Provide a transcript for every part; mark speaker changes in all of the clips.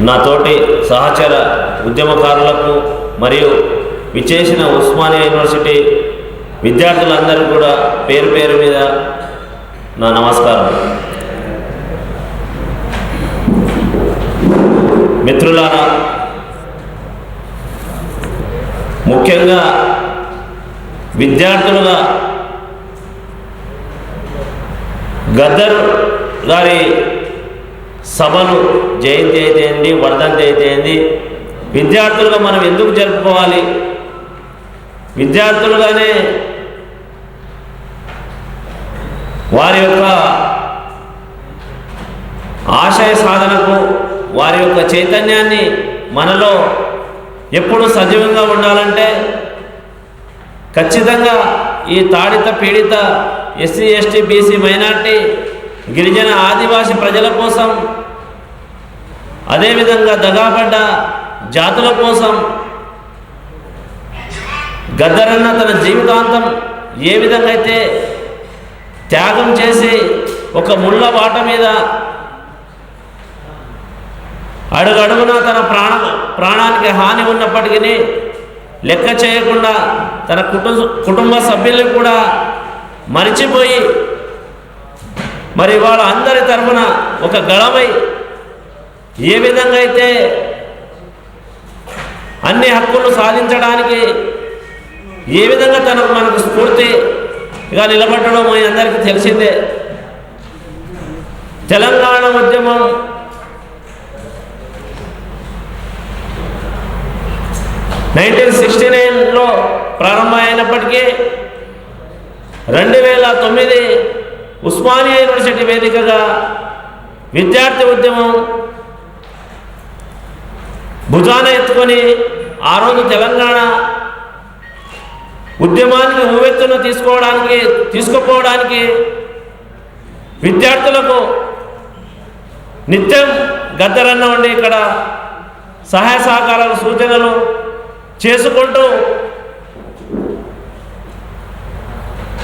Speaker 1: నా తోటి సహచర ఉద్యమకారులకు మరియు విచ్చేసిన ఉస్మానియా యూనివర్సిటీ విద్యార్థులందరూ కూడా పేరు పేరు మీద నా నమస్కారం. మిత్రులారా ముఖ్యంగా విద్యార్థులుగా గద్దర్ గారి సభలు జయంతి అయితే ఏంది వర్ధంతి అయితే ఏంది విద్యార్థులుగా మనం ఎందుకు జరుపుకోవాలి? విద్యార్థులుగానే వారి యొక్క ఆశయ సాధనకు వారి యొక్క చైతన్యాన్ని మనలో ఎప్పుడు సజీవంగా ఉండాలంటే ఖచ్చితంగా ఈ తాడిత పీడిత ఎస్సీ ఎస్టీ బీసీ మైనార్టీ గిరిజన ఆదివాసీ ప్రజల కోసం అదేవిధంగా దగాపడ్డ జాతుల కోసం గద్దరన్న తన జీవితాంతం ఏ విధంగా అయితే త్యాగం చేసి ఒక ముళ్ళ బాట మీద అడుగడుగున తన ప్రాణ ప్రాణానికి హాని ఉన్నప్పటికీ లెక్క చేయకుండా తన కుటుంబ కుటుంబ సభ్యులు కూడా మరిచిపోయి మరి వాళ్ళ అందరి తరఫున ఒక గళమై ఏ విధంగా అయితే అన్ని హక్కులు సాధించడానికి ఏ విధంగా తనకు మనకు స్ఫూర్తిగా నిలబడడం మీ అందరికీ తెలిసిందే. తెలంగాణ ఉద్యమం నైన్టీన్ సిక్స్టీ నైన్లో ప్రారంభమైనప్పటికీ రెండు వేల తొమ్మిది ఉస్మానియా యూనివర్సిటీ వేదికగా విద్యార్థి ఉద్యమం భుజాన ఎత్తుకొని ఆ రోజు తెలంగాణ ఉద్యమానికి ఉవ్వెత్తున తీసుకోవడానికి తీసుకుపోవడానికి విద్యార్థులకు నిత్యం గద్దరన్న ఉండి ఇక్కడ సహాయ సహకారాలు సూచనలు చేసుకుంటూ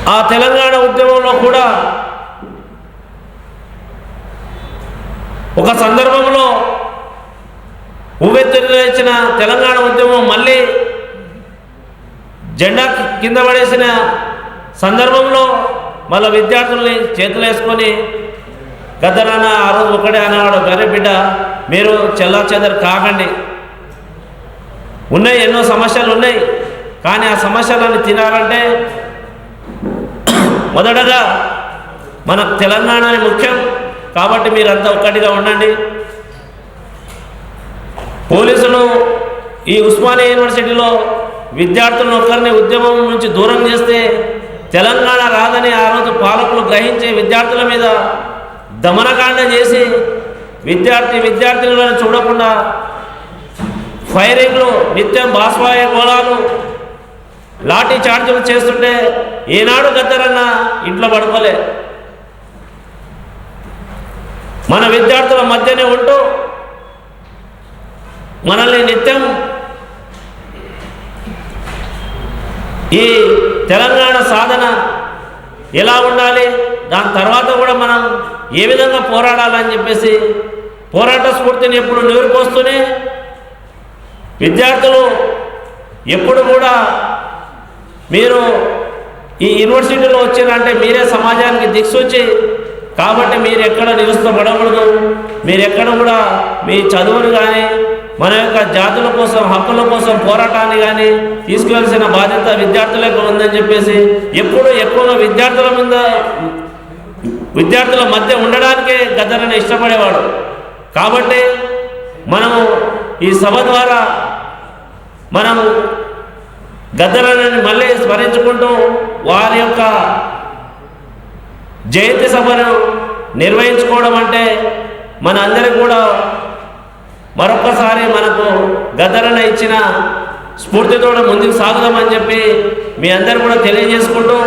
Speaker 1: ఆ తెలంగాణ ఉద్యమంలో కూడా ఒక సందర్భంలో ఉవ్వెత్తున తెలంగాణ ఉద్యమం మళ్ళీ జెండా కింద పడేసిన సందర్భంలో మళ్ళీ విద్యార్థుల్ని చేతులు వేసుకొని గద్దరాన ఆ రోజు ఒకడే అనేవాడు గరే బిడ్డ మీరు చెల్లా చెదరు కాకండి. ఉన్నాయి ఎన్నో సమస్యలు ఉన్నాయి కానీ ఆ సమస్యలను తినాలంటే మొదటగా మన తెలంగాణని ముఖ్యం. కాబట్టి మీరంతా ఒక్కటిగా ఉండండి. పోలీసులు ఈ ఉస్మానియా యూనివర్సిటీలో విద్యార్థులను ఒక్కరిని ఉద్యమం నుంచి దూరం చేస్తే తెలంగాణ రాదని ఆ రోజు పాలకులు గ్రహించి విద్యార్థుల మీద దమనకాండ చేసి విద్యార్థి విద్యార్థినులను చూడకుండా ఫైరింగ్లు నిత్యం బాస్వాయ గోళాలు లాఠీ చార్జీలు చేస్తుంటే ఏనాడు గద్దరన్న ఇంట్లో పడుకోలే. మన విద్యార్థుల మధ్యనే ఉంటూ మనల్ని నిత్యం ఈ తెలంగాణ సాధన ఎలా ఉండాలి? దాని తర్వాత కూడా మనం ఏ విధంగా పోరాడాలని చెప్పేసి పోరాట స్ఫూర్తిని ఎప్పుడు నేర్పోస్తూనే విద్యార్థులు ఎప్పుడు కూడా మీరు ఈ యూనివర్సిటీలో వచ్చినారంటే మీరే సమాజానికి దిక్సూచి కాబట్టి మీరు ఎక్కడ నిరుస్తపడకూడదు మీరు ఎక్కడ కూడా మీ చదువును కానీ మన యొక్క జాతుల కోసం హక్కుల కోసం పోరాటాన్ని కానీ తీసుకోవాల్సిన బాధ్యత విద్యార్థులకు ఉందని చెప్పేసి ఎప్పుడు ఎక్కువగా విద్యార్థుల మీద విద్యార్థుల మధ్య ఉండడానికే గద్దరని ఇష్టపడేవాడు. కాబట్టి మనము ఈ సభ ద్వారా మనము గద్దరని మళ్ళీ స్మరించుకుంటూ వారి యొక్క జయంతి సభను నిర్వహించుకోవడం అంటే మన అందరూ కూడా మరొకసారి మనకు గదరణ ఇచ్చిన స్ఫూర్తితో ముందుకు సాగుదామని చెప్పి మీ అందరు కూడా తెలియజేసుకుంటూ